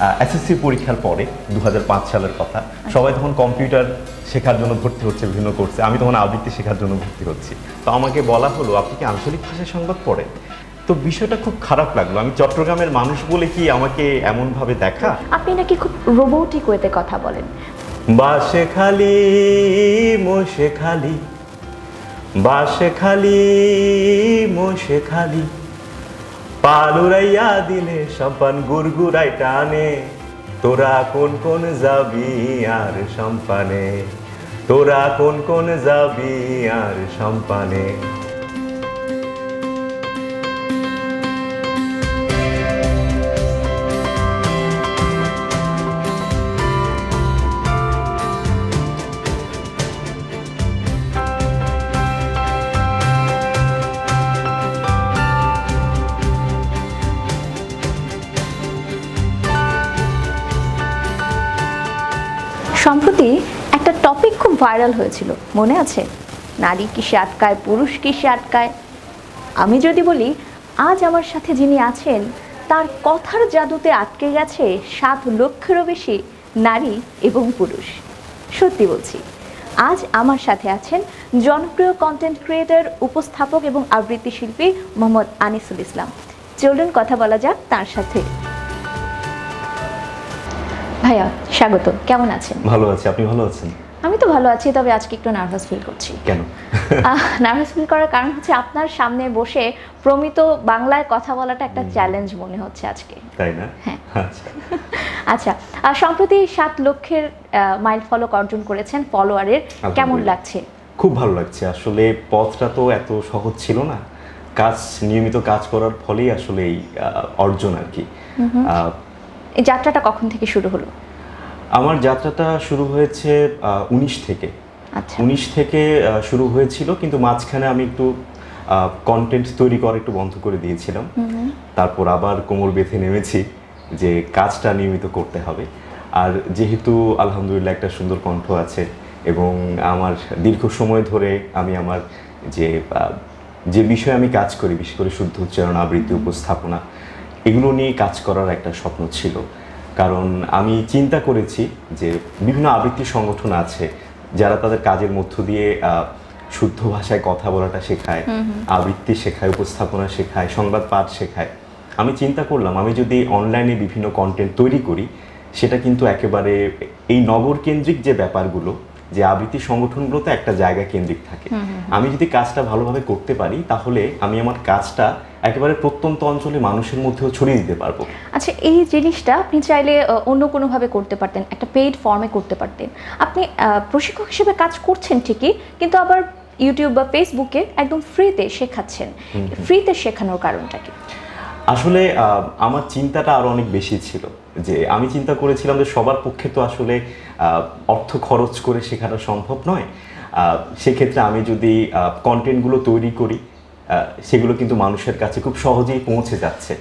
SSC পরীক্ষার পরে দু হাজার পাঁচ সালের কথা সবাই তখন কম্পিউটার শেখার জন্য ভর্তি হচ্ছে বিভিন্ন কোর্সে। আমি তখন আবৃত্তি শেখার জন্য ভর্তি হচ্ছি। তো আমাকে বলা হলো আপনি কি আঞ্চলিক ভাষায় সংবাদ পড়েন? তো বিষয়টা খুব খারাপ লাগল। আমি চট্টগ্রামের মানুষ বলে কি আমাকে এমনভাবে দেখা? আপনি নাকি খুব রোবোটিক ওয়েতে কথা বলেন। বাসে খালি মোশে খালি। বাসে খালি মোশে খালি। পালুরাইয়া দিলে সম্পান গুড়গুড়াই টানে। তোরা কোন কোন যাবি আর সম্পানে? তোরা কোন কোন যাবি আর সম্পানে? সম্প্রতি একটা টপিক খুব ভাইরাল হয়েছিল, মনে আছে? নারী কিসে আটকায়, পুরুষ কিসে আটকায়? আমি যদি বলি, আজ আমার সাথে যিনি আছেন, তার কথার জাদুতে আটকে গেছে সাত লক্ষেরও বেশি নারী এবং পুরুষ। সত্যি বলছি, আজ আমার সাথে আছেন জনপ্রিয় কন্টেন্ট ক্রিয়েটর উপস্থাপক এবং আবৃত্তি শিল্পী মোহাম্মদ আনিসুল ইসলাম। চলুন কথা বলা যাক তার সাথে। ভাইয়া স্বাগত। কেমন আছেন? ভালো আছে। আপনি ভালো আছেন? আমি তো ভালো আছি তবে আজকে একটু নার্ভাস ফিল করছি। কেন? নার্ভাস ফিল করার কারণ হচ্ছে আপনার সামনে বসে প্রমিত বাংলায় কথা বলাটা একটা চ্যালেঞ্জ মনে হচ্ছে আজকে। তাই না? হ্যাঁ। আচ্ছা। আচ্ছা আর সম্প্রতি সাত লক্ষের মাইল ফলক অর্জন করেছেন ফলোয়ারের কেমন লাগছে? খুব ভালো লাগছে। আসলে পথটা তো এত সহজ ছিল না। কাজ নিয়মিত কাজ করার ফলেই আসলে এই অর্জন আর কি। এই যাত্রাটা কখন থেকে শুরু হলো? আমার যাত্রাটা শুরু হয়েছে উনিশ থেকে। আচ্ছা। উনিশ থেকে শুরু হয়েছিল কিন্তু মাঝখানে আমি একটু কন্টেন্ট তৈরি করা একটু বন্ধ করে দিয়েছিলাম। তারপর আবার কোমর বেঁধে নেমেছি যে কাজটা নিয়মিত করতে হবে। আর যেহেতু আলহামদুলিল্লাহ একটা সুন্দর কণ্ঠ আছে এবং আমার দীর্ঘ সময় ধরে আমি আমার যে যে বিষয়ে আমি কাজ করি বিশেষ করে শুদ্ধ উচ্চারণ আবৃত্তি উপস্থাপনা এগুলো নিয়ে কাজ করার একটা স্বপ্ন ছিল। কারণ আমি চিন্তা করেছি যে বিভিন্ন আবৃত্তি সংগঠন আছে যারা তাদের কাজের মধ্য দিয়ে শুদ্ধ ভাষায় কথা বলাটা শেখায় আবৃত্তি শেখায় উপস্থাপনা শেখায় সংবাদ পাঠ শেখায়। আমি চিন্তা করলাম আমি যদি অনলাইনে বিভিন্ন কন্টেন্ট তৈরি করি সেটা কিন্তু একেবারে এই নগর কেন্দ্রিক যে ব্যাপারগুলো যে আবৃত্তি সংগঠনগুলোতে একটা জায়গা কেন্দ্রিক থাকে। আমি যদি কাজটা ভালোভাবে করতে পারি তাহলে আমি আমার কাজটা একেবারে প্রত্যন্ত অঞ্চলে মানুষের মধ্যেও ছড়িয়ে দিতে পারব। আচ্ছা এই জিনিসটা আপনি চাইলে অন্য কোনোভাবে করতে পারতেন একটা পেইড ফর্মে করতে পারতেন। আপনি প্রশিক্ষক হিসেবে কাজ করছেন ঠিকই কিন্তু আবার ইউটিউব বা ফেসবুকে একদম ফ্রিতে শেখাচ্ছেন। ফ্রিতে শেখানোর কারণটা কি? আসলে আমার চিন্তাটা আরও অনেক বেশি ছিল যে আমি চিন্তা করেছিলাম যে সবার পক্ষে তো আসলে অর্থ খরচ করে শেখানো সম্ভব নয়। সেক্ষেত্রে আমি যদি কন্টেন্টগুলো তৈরি করি সেগুলো কিন্তু মানুষের কাছে খুব সহজেই পৌঁছে যাচ্ছে।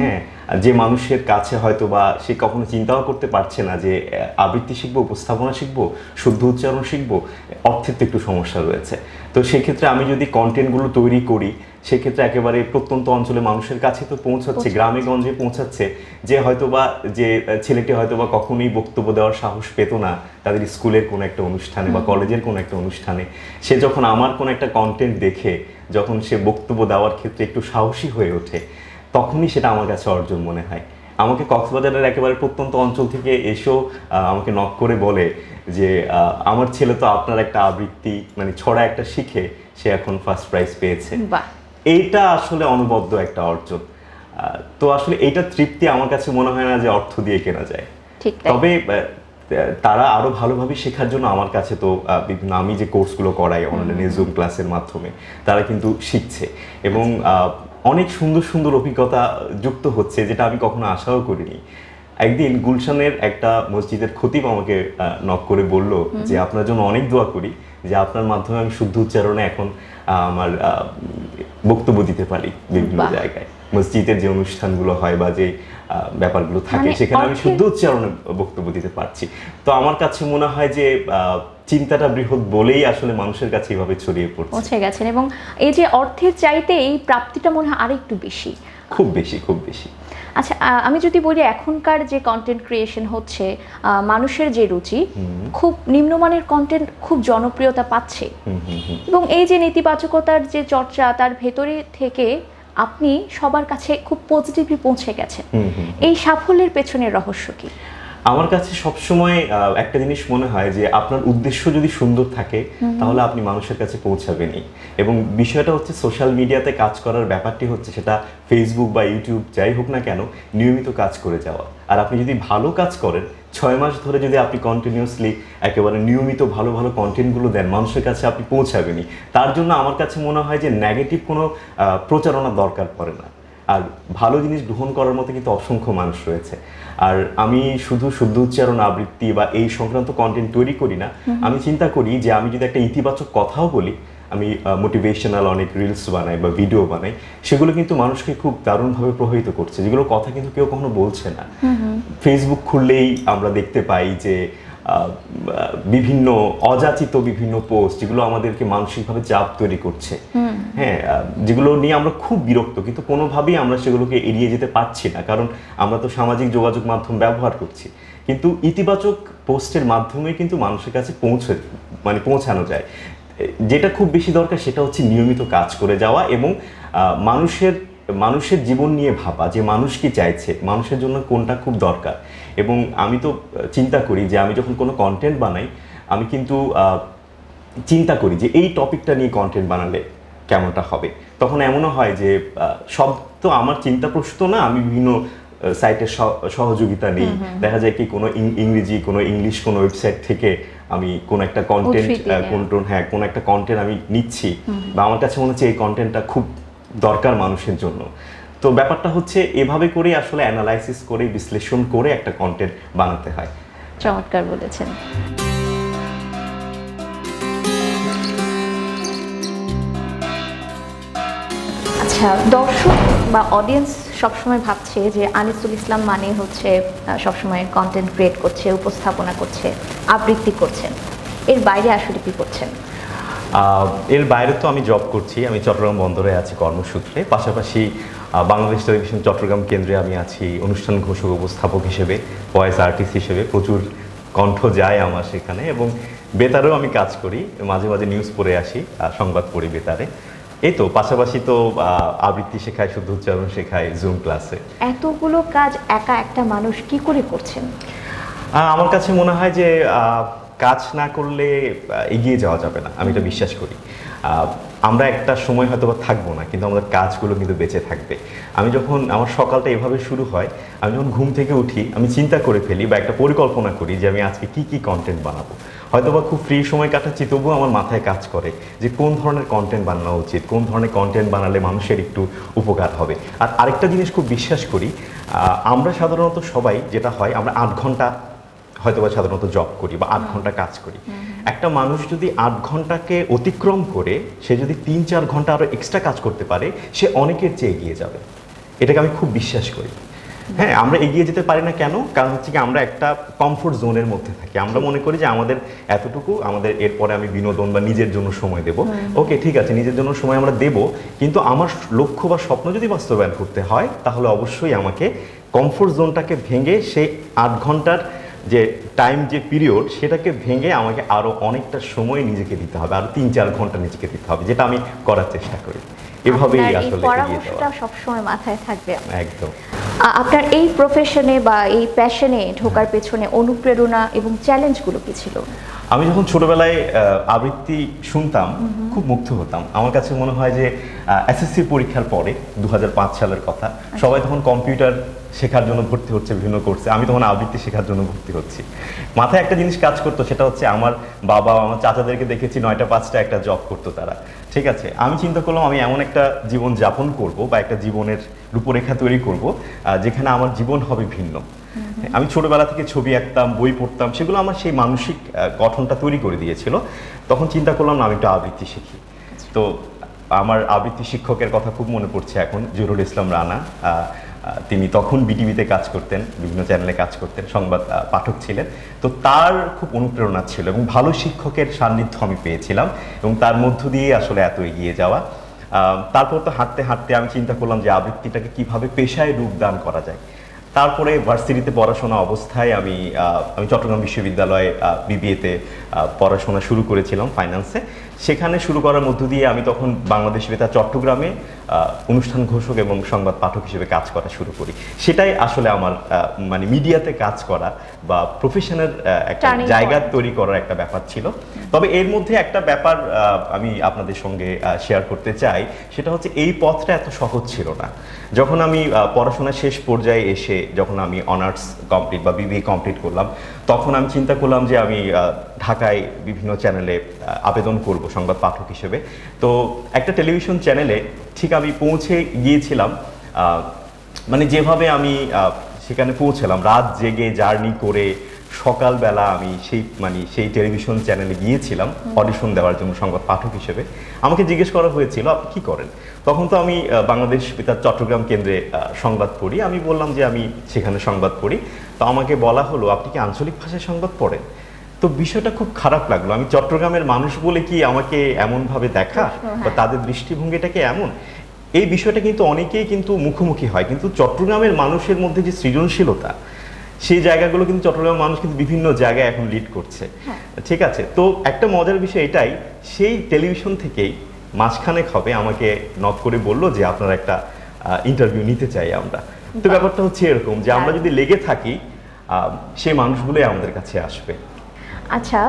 হ্যাঁ যে মানুষের কাছে হয়তো বা সে কখনো চিন্তাও করতে পারছে না যে আবৃত্তি শিখব উপস্থাপনা শিখব শুদ্ধ উচ্চারণ শিখব অর্থের তো একটু সমস্যা রয়েছে। তো সেক্ষেত্রে আমি যদি কন্টেন্টগুলো তৈরি করি সেক্ষেত্রে একেবারে প্রত্যন্ত অঞ্চলে মানুষের কাছে তো পৌঁছাচ্ছে গ্রামে গঞ্জে পৌঁছাচ্ছে। যে হয়তোবা যে ছেলেটি হয়তোবা কখনোই বক্তব্য দেওয়ার সাহস পেত না তাদের স্কুলের কোনো একটা অনুষ্ঠানে বা কলেজের কোনো একটা অনুষ্ঠানে। সে যখন আমার কোনো একটা কন্টেন্ট দেখে যখন সে বক্তব্য দেওয়ার ক্ষেত্রে একটু সাহসী হয়ে ওঠে তখনই সেটা আমার কাছে অর্জন মনে হয়। আমাকে কক্সবাজারের একেবারে প্রত্যন্ত অঞ্চল থেকে এসেও আমাকে নক করে বলে যে আমার ছেলে তো আপনার একটা আবৃত্তি মানে ছড়া একটা শিখে সে এখন ফার্স্ট প্রাইজ পেয়েছে। এইটা আসলে অনবদ্য একটা অর্জন। তো আসলে এইটা তৃপ্তি আমার কাছে মনে হয় না যে অর্থ দিয়ে কেনা যায়। তবে তারা আরও ভালোভাবে শেখার জন্য আমার কাছে তো বিভিন্ন আমি যে কোর্সগুলো করাই অনলাইনে জুম ক্লাসের মাধ্যমে তারা কিন্তু শিখছে। এবং অনেক সুন্দর সুন্দর অভিজ্ঞতা যুক্ত হচ্ছে যেটা আমি কখনো আশাও করিনি। একদিন গুলশানের একটা মসজিদের খতিব আমাকে নক করে বলল যে আপনার জন্য অনেক দোয়া করি যে আপনার মাধ্যমে আমি শুদ্ধ উচ্চারণে এখন আমার আহ, বক্তব্য দিতে পারি বিভিন্ন জায়গায়। মসজিদের যে অনুষ্ঠানগুলো হয় বা যে ব্যাপারগুলো থাকে। মানে সেখানে আমি শুদ্ধ উচ্চারণে বক্তব্য দিতে পারছি। তো আমার কাছে মনে হয় যে চিন্তাটা বৃহৎ বলেই আসলে মানুষের কাছে এভাবে ছড়িয়ে পড়ছে। পৌঁছে গেছেন এবং এই যে অর্থের চাইতে এই প্রাপ্তিটা মনে হয় আরেকটু বেশি। খুব বেশি খুব বেশি। আচ্ছা আমি যদি বলি এখনকার যে কন্টেন্ট ক্রিয়েশন হচ্ছে মানুষের যে রুচি খুব নিম্নমানের কন্টেন্ট খুব জনপ্রিয়তা পাচ্ছে। এবং এই যে নেতিবাচকতার যে চর্চা তার ভেতরে থেকে আপনি সবার কাছে খুব পজিটিভলি পৌঁছে গেছেন। এই সাফল্যের পেছনের রহস্য কি? আমার কাছে সবসময় একটা জিনিস মনে হয় যে আপনার উদ্দেশ্য যদি সুন্দর থাকে তাহলে আপনি মানুষের কাছে পৌঁছাবেনই। এবং বিষয়টা হচ্ছে সোশ্যাল মিডিয়াতে কাজ করার ব্যাপারটি হচ্ছে সেটা ফেসবুক বা ইউটিউব যাই হোক না কেন নিয়মিত কাজ করে যাওয়া। আর আপনি যদি ভালো কাজ করেন ছয় মাস ধরে যদি আপনি কন্টিনিউয়াসলি একেবারে নিয়মিত ভালো ভালো কন্টেন্টগুলো দেন মানুষের কাছে আপনি পৌঁছাবেনই। তার জন্য আমার কাছে মনে হয় যে নেগেটিভ কোনো প্রচারণা দরকার পড়ে না। আর ভালো জিনিস গ্রহণ করার মতো কিন্তু অসংখ্য মানুষ রয়েছে। আর আমি শুধু শুদ্ধ উচ্চারণ আবৃত্তি বা এই সংক্রান্ত কন্টেন্ট তৈরি করি না। আমি চিন্তা করি যে আমি যদি একটা ইতিবাচক কথাও বলি আমি মোটিভেশনাল অনেক রিলস বানাই বা ভিডিও বানাই সেগুলো কিন্তু মানুষকে খুব দারুণভাবে প্রভাবিত করছে। যেগুলো কথা কিন্তু কেউ কখনো বলছে না। ফেসবুক খুললেই আমরা দেখতে পাই যে বিভিন্ন অযাচিত বিভিন্ন পোস্ট যেগুলো আমাদেরকে মানসিকভাবে চাপ তৈরি করছে। হ্যাঁ যেগুলো নিয়ে আমরা খুব বিরক্ত কিন্তু কোনোভাবেই আমরা সেগুলোকে এড়িয়ে যেতে পারছি না। কারণ আমরা তো সামাজিক যোগাযোগ মাধ্যম ব্যবহার করছি। কিন্তু ইতিবাচক পোস্টের মাধ্যমে কিন্তু মানুষের কাছে পৌঁছে মানে পৌঁছানো যায়। যেটা খুব বেশি দরকার সেটা হচ্ছে নিয়মিত কাজ করে যাওয়া এবং মানুষের মানুষের জীবন নিয়ে ভাবা যে মানুষ কি চাইছে, মানুষের জন্য কোনটা খুব দরকার। এবং আমি তো চিন্তা করি যে আমি যখন কোনো কন্টেন্ট বানাই, আমি কিন্তু চিন্তা করি যে এই টপিকটা নিয়ে কন্টেন্ট বানালে কেমনটা হবে। তখন এমনও হয় যে সব তো আমার চিন্তা প্রসূত না, আমি বিভিন্ন সাইটের সহযোগিতা নেই। দেখা যায় কি কোনো ইংরেজি কোনো ইংলিশ কোনো ওয়েবসাইট থেকে আমি কোন একটা কন্টেন্ট কোন হ্যাঁ কোন একটা কন্টেন্ট আমি নিচ্ছি। বা আমার কাছে মনে হচ্ছে এই কন্টেন্টটা খুব দরকার মানুষের জন্য। তো ব্যাপারটা হচ্ছে এভাবে করে আসলে অ্যানালাইসিস করে বিশ্লেষণ করে একটা কন্টেন্ট বানাতে হয়। চমৎকার বলেছেন। আচ্ছা দর্শক বা অডিয়েন্স সবসময় ভাবছে যে আনিসুল ইসলাম মানে হচ্ছে সবসময় কন্টেন্ট ক্রিয়েট করছে, উপস্থাপনা করছে, আবৃত্তি করছেন এর বাইরে আসলে কি করছেন? এর বাইরে তো আমি জব করছি, আমি চট্টগ্রাম বন্দরে আছি কর্মসূত্রে। পাশাপাশি বাংলাদেশ টেলিভিশন চট্টগ্রাম কেন্দ্রে আমি আছি অনুষ্ঠান ঘোষক উপস্থাপক হিসেবে ভয়েস আর্টিস্ট হিসেবে। প্রচুর কণ্ঠ যায় আমার সেখানে এবং বেতারেও আমি কাজ করি। মাঝে মাঝে নিউজ পড়ে আসি সংবাদ পড়ি বেতারে। এই তো পাশাপাশি তো আবৃত্তি শেখায় শুদ্ধ উচ্চারণ শেখায় জুম ক্লাসে এতগুলো কাজ একা একটা মানুষ কি করে করছেন? আমার কাছে মনে হয় যে কাজ না করলে এগিয়ে যাওয়া যাবে না আমি এটা বিশ্বাস করি। আমরা একটা সময় হয়তো বা থাকব না কিন্তু আমাদের কাজগুলো কিন্তু বেঁচে থাকবে। আমি যখন আমার সকালটা এভাবে শুরু হয় আমি যখন ঘুম থেকে উঠি আমি চিন্তা করে ফেলি বা একটা পরিকল্পনা করি যে আমি আজকে কি কি কন্টেন্ট বানাবো। হয়তো বা খুব ফ্রি সময় কাটাচ্ছি তবুও আমার মাথায় কাজ করে যে কোন ধরনের কন্টেন্ট বানানো উচিত কোন ধরনের কন্টেন্ট বানালে মানুষের একটু উপকার হবে। আর আরেকটা জিনিস খুব বিশ্বাস করি আমরা সাধারণত সবাই যেটা হয় আমরা আট ঘণ্টা হয়তো বা সাধারণত জব করি বা আট ঘণ্টা কাজ করি। একটা মানুষ যদি আট ঘন্টাকে অতিক্রম করে সে যদি তিন চার ঘণ্টা আরও এক্সট্রা কাজ করতে পারে সে অনেকের চেয়ে এগিয়ে যাবে। এটাকে আমি খুব বিশ্বাস করি। হ্যাঁ আমরা এগিয়ে যেতে পারি না কেন? কারণ হচ্ছে কি আমরা একটা কমফোর্ট জোনের মধ্যে থাকি। আমরা মনে করি যে আমাদের এতটুকু আমাদের এরপরে আমি বিনোদন বা নিজের জন্য সময় দেব। ওকে ঠিক আছে নিজের জন্য সময় আমরা দেব কিন্তু আমার লক্ষ্য বা স্বপ্ন যদি বাস্তবায়ন করতে হয় তাহলে অবশ্যই আমাকে কমফোর্ট জোনটাকে ভেঙে সেই আট ঘণ্টার যে টাইম যে পিরিয়ড সেটাকে ভেঙে আমাকে আরও অনেকটা সময় নিজেকে দিতে হবে আরও তিন চার ঘণ্টা নিজেকে দিতে হবে যেটা আমি করার চেষ্টা করি। এভাবেই আপনার এই আসলে পরামর্শটা সবসময় মাথায় থাকবে। একদম। আপনার এই প্রফেশনে বা এই প্যাশনে ঢোকার পেছনে অনুপ্রেরণা এবং চ্যালেঞ্জগুলো কি ছিল? আমি যখন ছোটবেলায় আবৃত্তি শুনতাম খুব মুগ্ধ হতাম। আমার কাছে মনে হয় যে এসএসসি পরীক্ষার পরে দু হাজার পাঁচ সালের কথা সবাই তখন কম্পিউটার শেখার জন্য ভর্তি হচ্ছে বিভিন্ন কোর্সে আমি তখন আবৃত্তি শেখার জন্য ভর্তি হচ্ছি। মাথায় একটা জিনিস কাজ করতো সেটা হচ্ছে আমার বাবা আমার চাচাদেরকে দেখেছি নয়টা পাঁচটা একটা জব করতো তারা। ঠিক আছে আমি চিন্তা করলাম আমি এমন একটা জীবন যাপন করব বা একটা জীবনের রূপরেখা তৈরি করব যেখানে আমার জীবন হবে ভিন্ন। আমি ছোটবেলা থেকে ছবি আঁকতাম, বই পড়তাম, সেগুলো আমার সেই মানসিক গঠনটা তৈরি করে দিয়েছিল। তখন চিন্তা করলাম, না, আমি একটু আবৃত্তি শিখি। তো আমার আবৃত্তি শিক্ষকের কথা খুব মনে পড়ছে এখন, জহুরুল ইসলাম রানা। তিনি তখন বিটিভিতে কাজ করতেন, বিভিন্ন চ্যানেলে কাজ করতেন, সংবাদ পাঠক ছিলেন। তো তার খুব অনুপ্রেরণা ছিল এবং ভালো শিক্ষকের সান্নিধ্য আমি পেয়েছিলাম এবং তার মধ্য দিয়ে আসলে এত এগিয়ে যাওয়া। তারপর তো হাঁটতে হাঁটতে আমি চিন্তা করলাম যে আবৃত্তিটাকে কীভাবে পেশায় রূপদান করা যায়। তারপরে ভার্সিটিতে পড়াশোনা অবস্থায় আমি আমি চট্টগ্রাম বিশ্ববিদ্যালয়ে বিবিএতে পড়াশোনা শুরু করেছিলাম ফাইন্যান্সে সেখানে শুরু করার মধ্য দিয়ে আমি তখন বাংলাদেশ বেতার চট্টগ্রামে অনুষ্ঠান ঘোষক এবং সংবাদ পাঠক হিসেবে কাজ করা শুরু করি। সেটাই আসলে আমার মানে মিডিয়াতে কাজ করা বা প্রফেশনের একটা জায়গা তৈরি করার একটা ব্যাপার ছিল। তবে এর মধ্যে একটা ব্যাপার আমি আপনাদের সঙ্গে শেয়ার করতে চাই সেটা হচ্ছে এই পথটা এত সহজ ছিল না। যখন আমি আহ, পড়াশোনার শেষ পর্যায়ে এসে যখন আমি অনার্স কমপ্লিট বা বিবিএ কমপ্লিট করলাম তখন আমি চিন্তা করলাম যে আমি ঢাকায় বিভিন্ন চ্যানেলে আবেদন করব সংবাদ পাঠক হিসেবে। তো একটা টেলিভিশন চ্যানেলে ঠিক আমি পৌঁছে গিয়েছিলাম মানে যেভাবে আমি সেখানে পৌঁছলাম, রাত জেগে জার্নি করে সকালবেলা আমি সেই মানে সেই টেলিভিশন চ্যানেলে গিয়েছিলাম অডিশন দেওয়ার জন্য সংবাদ পাঠক হিসেবে। আমাকে জিজ্ঞেস করা হয়েছিল আপনি কি করেন? তখন তো আমি বাংলাদেশ বেতার চট্টগ্রাম কেন্দ্রে সংবাদ পড়ি। আমি বললাম যে আমি সেখানে সংবাদ পড়ি। তো আমাকে বলা হলো আপনি কি আঞ্চলিক ভাষায় সংবাদ পড়েন? তো বিষয়টা খুব খারাপ লাগল। আমি চট্টগ্রামের মানুষ বলে কি আমাকে এমনভাবে দেখা? হ্যাঁ। বা তাদের দৃষ্টিভঙ্গিটাকে এমন? এই বিষয়টা কিন্তু অনেকেই কিন্তু মুখোমুখি হয়। কিন্তু চট্টগ্রামের মানুষের মধ্যে যে সৃজনশীলতা সেই জায়গাগুলো কিন্তু চট্টগ্রামের মানুষ কিন্তু বিভিন্ন জায়গায় এখন লিড করছে। হ্যাঁ। ঠিক আছে? তো একটা মজার বিষয় এটাই সেই টেলিভিশন থেকেই মাঝখানেক হবে আমাকে নক করে বলল যে আপনার একটা ইন্টারভিউ নিতে চাই আমরা। তো ব্যাপারটা হচ্ছে এরকম যে আমরা যদি লেগে থাকি সেই মানুষগুলোই আমাদের কাছে আসবে। আচ্ছা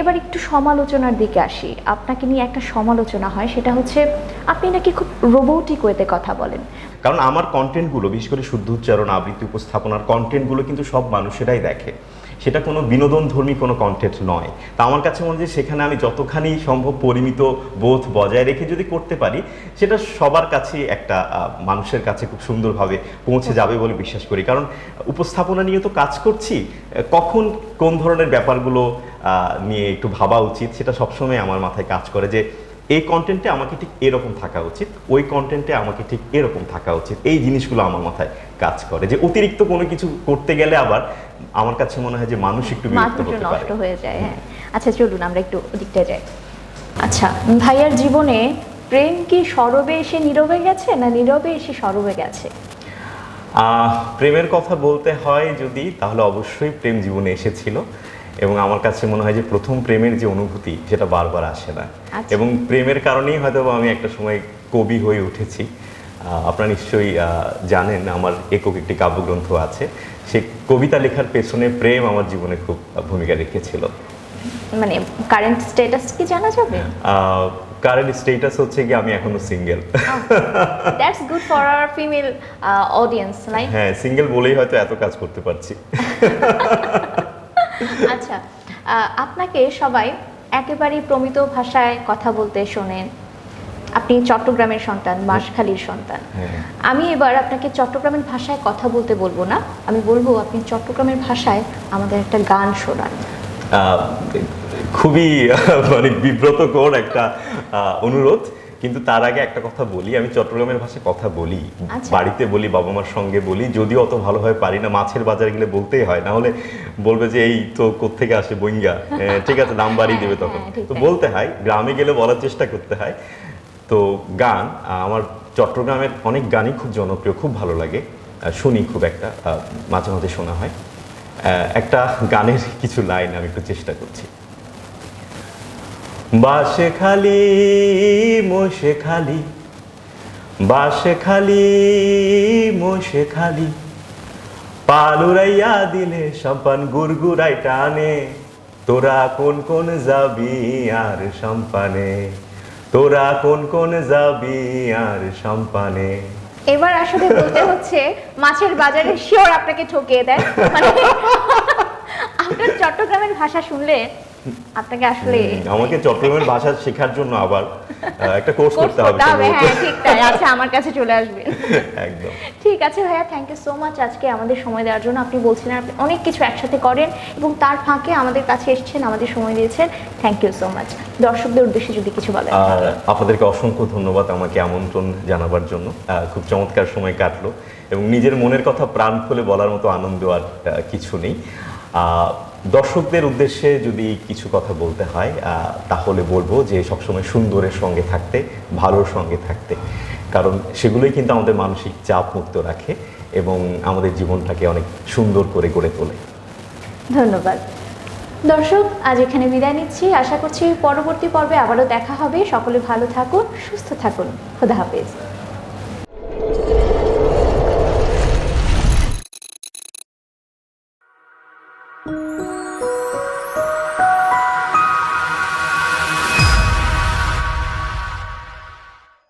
এবার একটু সমালোচনার দিকে আসি। আপনাকে নিয়ে একটা সমালোচনা হয়, সেটা হচ্ছে আপনি নাকি খুব রোবোটিক ওয়েতে কথা বলেন। কারণ আমার কন্টেন্টগুলো বিশেষ করে শুদ্ধ উচ্চারণ, আবৃত্তি উপস্থাপনার কন্টেন্টগুলো কিন্তু সব মানুষেরাই দেখে। সেটা কোনো বিনোদন ধর্মী কোনো কন্টেন্ট নয়। তা আমার কাছে মনে হয় সেখানে আমি যতখানি সম্ভব পরিমিত বোধ বজায় রেখে যদি করতে পারি, সেটা সবার কাছে একটা মানুষের কাছে খুব সুন্দরভাবে পৌঁছে যাবে বলে বিশ্বাস করি। কারণ উপস্থাপনা নিয়ে তো কাজ করছি কখন কোন ধরনের ব্যাপারগুলো নিয়ে একটু ভাবা উচিত, সেটা সবসময় আমার মাথায় কাজ করে যে এই কন্টেন্টে আমাকে ঠিক এরকম থাকা উচিত ওই কন্টেন্টে আমাকে ঠিক এরকম থাকা উচিত। এই জিনিসগুলো আমার মাথায় কাজ করে। যে অতিরিক্ত কোনো কিছু করতে গেলে আবার আমার কাছে মনে হয় যে মানুষ একটু বিরক্ত হতে পারে। নষ্ট হয়ে যায় হ্যাঁ। আচ্ছা চলুন আমরা একটু ওদিকটা যাই। আচ্ছা ভাইয়ার জীবনে প্রেম কি সরবে এসে নীরবে গেছে না নীরবে এসে সরবে গেছে? আহ, প্রেমের কথা বলতে হয় যদি তাহলে অবশ্যই প্রেম জীবনে এসেছিল। এবং আমার কাছে মনে হয় যে প্রথম প্রেমের যে অনুভূতি সেটা বারবার আসে না। আচ্ছা। এবং প্রেমের কারণেই হয়তো আমি একটা সময় কবি হয়ে উঠেছি। আপনারা নিশ্চয়ই জানেন আমার একক একটি কাব্যগ্রন্থ আছে। সেই কবিতা লেখার পেছনে প্রেম আমার জীবনে খুব ভূমিকা রেখেছিল। মানে কারেন্ট স্ট্যাটাস কি জানা যাবে? কারেন্ট স্টেটাস হচ্ছে কি আমি এখনও single that's good for our female audience like হ্যাঁ সিঙ্গেল বলেই হয়তো এত কাজ করতে পারছি। আচ্ছা আপনাকে সবাই একেবারেই প্রমিত ভাষায় কথা বলতে শোনেন। আপনি চট্টগ্রামের সন্তান বাঁশখালীর সন্তান। হ্যাঁ। আমি এবার আপনাকে চট্টগ্রামের ভাষায় কথা বলতে বলব না। আমি বলব আপনি চট্টগ্রামের ভাষায় আমাদের একটা গান শোনান। খুবই মানে বিব্রতকর একটা অনুরোধ। কিন্তু তার আগে একটা কথা বলি আমি চট্টগ্রামের ভাষায় কথা বলি আচ্ছা। বাড়িতে বলি বাবা মার সঙ্গে বলি যদিও অত ভালোভাবে পারি না মাছের বাজারে গেলে বলতেই হয় না হলে বলবে যে এই তো কোত্থেকে আসে বইঙ্গা? ঠিক আছে দাম বাড়িয়ে দেবে তখন। হ্যাঁ, তো বলতে হয় গ্রামে গেলে বলার চেষ্টা করতে হয়। তো গান আমার চট্টগ্রামের অনেক গানই খুব জনপ্রিয় খুব ভালো লাগে। শুনি খুব একটা মাঝে মাঝে শোনা হয়। একটা গানের কিছু লাইন আমি একটু চেষ্টা করছি। বাসে খালি, মোষে খালি। বাসে খালি, মোষে খালি। পালুরাইয়া দিলে সম্পান গুড়গুড়াই টানে। তোরা কোন কোন যাবি আর সম্পানে? তোরা কোন কোন যাবি আর সম্পানে? এবার আসলে বলতে হচ্ছে, মাছের বাজারে শিওর আপনাকে ঠকিয়ে দেয়। মানে আপনার চট্টগ্রামের ভাষা শুনলে আপনাকে আসলে আমাকে চট্টগ্রামের ভাষা শেখার জন্য আবার একটা কোর্স করতে হবে। হ্যাঁ ঠিক তাই। আচ্ছা আমার কাছে চলে আসবে। একদম। ঠিক আছে ভাইয়া থ্যাংক ইউ সো মাচ আজকে আমাদের সময় দেওয়ার জন্য আপনি বলছিলেন আপনি অনেক কিছু একসাথে করেন এবং তার ফাঁকে আমাদের কাছে এসেছেন আমাদের সময় দিয়েছেন। থ্যাংক ইউ সো মাচ দর্শকদের উদ্দেশ্যে যদি কিছু বলেন। আর আপনাদেরকে অসংখ্য ধন্যবাদ আমাকে আমন্ত্রণ জানাবার জন্য। খুব চমৎকার সময় কাটলো এবং নিজের মনের কথা প্রাণ খুলে বলার মতো আনন্দ আর কিছু নেই। আহ, দর্শকদের উদ্দেশ্যে যদি কিছু কথা বলতে হয় তাহলে বলব যে সবসময় সুন্দরের সঙ্গে থাকতে, ভালোর সঙ্গে থাকতে। কারণ সেগুলোই কিন্তু আমাদের মানসিক চাপ মুক্ত রাখে এবং আমাদের জীবনটাকে অনেক সুন্দর করে গড়ে তোলে। ধন্যবাদ। দর্শক, আজ এখানে বিদায় নিচ্ছি। আশা করছি পরবর্তী পর্বে আবারও দেখা হবে। সকলে ভালো থাকুন, সুস্থ থাকুন। খোদা হাফেজ।